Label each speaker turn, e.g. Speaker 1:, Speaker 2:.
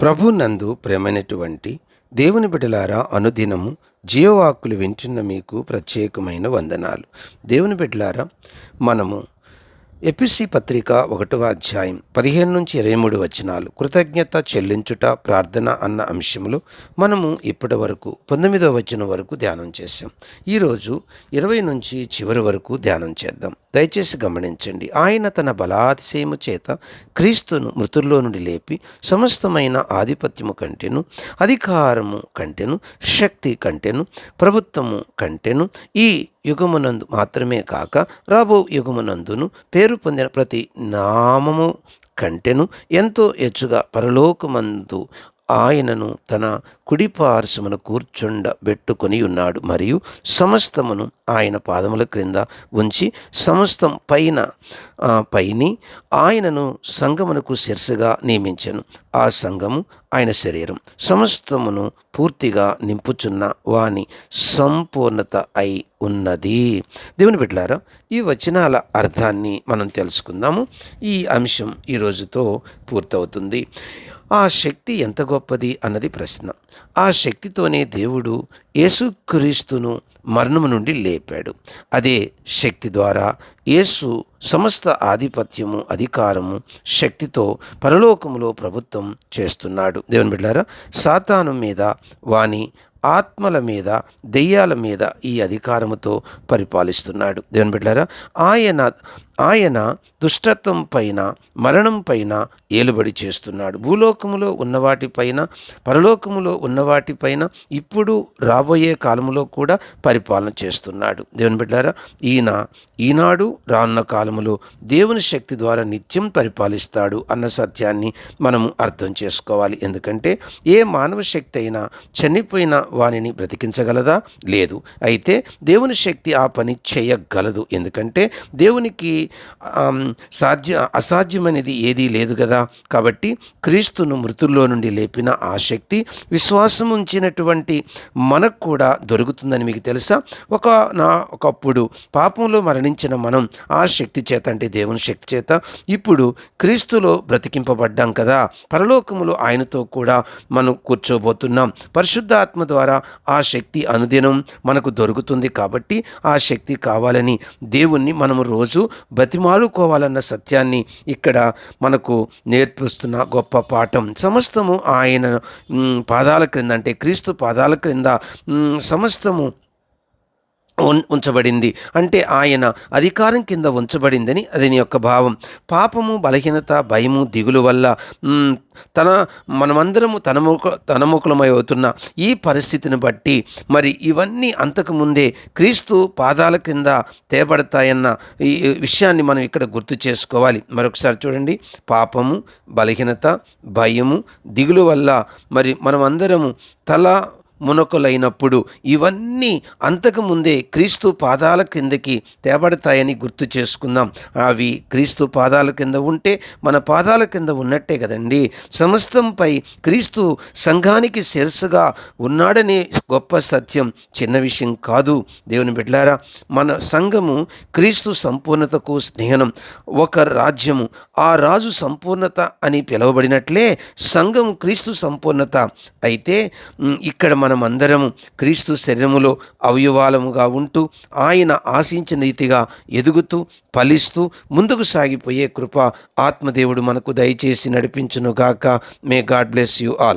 Speaker 1: ప్రభు నందు ప్రేమైనటువంటి దేవుని బిడ్డలారా అనుదినము జీవవాక్కులు వింటున్న మీకు ప్రత్యేకమైన వందనాలు. దేవుని బిడ్డలారా మనము ఎపిసి పత్రిక ఒకటవ అధ్యాయం పదిహేను నుంచి ఇరవై మూడు వచనాలు. కృతజ్ఞత చెల్లించుట ప్రార్థన అన్న అంశములు మనము ఇప్పటి వరకు పంతొమ్మిదవ వచనం వరకు ధ్యానం చేశాం. ఈరోజు ఇరవై నుంచి చివరి వరకు ధ్యానం చేద్దాం. దయచేసి గమనించండి. ఆయన తన బలాతిశయము చేత క్రీస్తును మృతుల్లో నుండి లేపి సమస్తమైన ఆధిపత్యము కంటేను అధికారము కంటేను శక్తి కంటేను ప్రభుత్వము కంటేను ఈ యుగమునందు మాత్రమే కాక రాబో యుగమునందును పేరు పొందిన ప్రతి నామము కంటెను ఎంతో ఎచ్చుగా పరలోకమందు ఆయనను తన కుడి కూర్చుండబెట్టుకొని ఉన్నాడు. మరియు సమస్తమును ఆయన పాదముల క్రింద ఉంచి సమస్తం పైన పైని ఆయనను సంగమునకు శిరసగా నియమించను. ఆ సంఘము ఆయన శరీరం. సమస్తమును పూర్తిగా నింపుచున్న వాని సంపూర్ణత అయి ఉన్నది. దేవుని బిడ్డలారా ఈ వచనాల అర్థాన్ని మనం తెలుసుకుందాము. ఈ అంశం ఈ రోజుతో పూర్తవుతుంది. ఆ శక్తి ఎంత గొప్పది అన్నది ప్రశ్న. ఆ శక్తితోనే దేవుడు యేసుక్రీస్తును మరణము నుండి లేపాడు. అదే శక్తి ద్వారా యేసు సమస్త ఆధిపత్యము అధికారము శక్తితో పరలోకములో ప్రభుత్వం చేస్తున్నాడు. దేవుని బిడ్డారా సాతాను మీద వాని ఆత్మల మీద దెయ్యాల మీద ఈ అధికారముతో పరిపాలిస్తున్నాడు. దేవుని బిడ్డారా ఆయన ఆయన దుష్టత్వం పైన మరణం పైన ఏలుబడి చేస్తున్నాడు. భూలోకములో ఉన్నవాటిపైన పరలోకములో ఉన్నవాటిపైన ఇప్పుడు రాబోయే కాలంలో కూడా పరిపాలన చేస్తున్నాడు. దేవుని బిడ్డారా ఈయన ఈనాడు రానున్న కాలములో దేవుని శక్తి ద్వారా నిత్యం పరిపాలిస్తాడు అన్న సత్యాన్ని మనము అర్థం చేసుకోవాలి. ఎందుకంటే ఏ మానవ శక్తి అయినా చనిపోయిన వానిని బ్రతికించగలదా? లేదు. అయితే దేవుని శక్తి ఆ పని చేయగలదు. ఎందుకంటే దేవునికి సాధ్య అసాధ్యమనేది ఏదీ లేదు కదా. కాబట్టి క్రీస్తును మృతుల్లో నుండి లేపిన ఆ శక్తి విశ్వాసం ఉంచినటువంటి మనకు కూడా దొరుకుతుందని మీకు తెలుసా? ఒక నా ఒకప్పుడు పాపంలో మరణించిన మనం ఆ శక్తి చేత అంటే దేవుని శక్తి చేత ఇప్పుడు క్రీస్తులో బ్రతికింపబడ్డాం కదా. పరలోకములో ఆయనతో కూడా మనం కూర్చోబోతున్నాం. పరిశుద్ధాత్మ ద్వారా ఆ శక్తి అనుదినం మనకు దొరుకుతుంది కాబట్టి ఆ శక్తి కావాలని దేవుణ్ణి మనము రోజు బతిమాలుకోవాలన్న సత్యాన్ని ఇక్కడ మనకు నేర్పిస్తున్న గొప్ప పాఠం. సమస్తము ఆయన పాదాల క్రింద అంటే క్రీస్తు పాదాల క్రింద సమస్తము ఉంచబడింది. అంటే ఆయన అధికారం కింద ఉంచబడిందని అది నీ యొక్క భావం. పాపము బలహీనత భయము దిగులు వల్ల తన మనమందరము తనముఖ తనముఖులమై అవుతున్న ఈ పరిస్థితిని బట్టి మరి ఇవన్నీ అంతకుముందే క్రీస్తు పాదాల కింద తేబడతాయన్న ఈ విషయాన్ని మనం ఇక్కడ గుర్తు చేసుకోవాలి. మరొకసారి చూడండి. పాపము బలహీనత భయము దిగులు వల్ల మరి మనమందరము తల మునకలైనప్పుడు ఇవన్నీ అంతకుముందే క్రీస్తు పాదాల కిందకి తేబడతాయని గుర్తు చేసుకుందాం. అవి క్రీస్తు పాదాల కింద ఉంటే మన పాదాల కింద ఉన్నట్టే కదండి. సమస్తంపై క్రీస్తు సంఘానికి శిరస్సుగా ఉన్నాడనే గొప్ప సత్యం చిన్న విషయం కాదు. దేవుని బిడ్డారా మన సంఘము క్రీస్తు సంపూర్ణతకు స్నేహనం. ఒక రాజ్యము ఆ రాజు సంపూర్ణత అని పిలువబడినట్లే సంఘము క్రీస్తు సంపూర్ణత. అయితే ఇక్కడ మన అందరము క్రీస్తు శరీరములో అవయవాలముగా ఉంటూ ఆయన ఆశించిన రీతిగా ఎదుగుతూ ఫలిస్తూ ముందుకు సాగిపోయే కృప ఆత్మదేవుడు మనకు దయచేసి నడిపించునుగాక. May God bless you all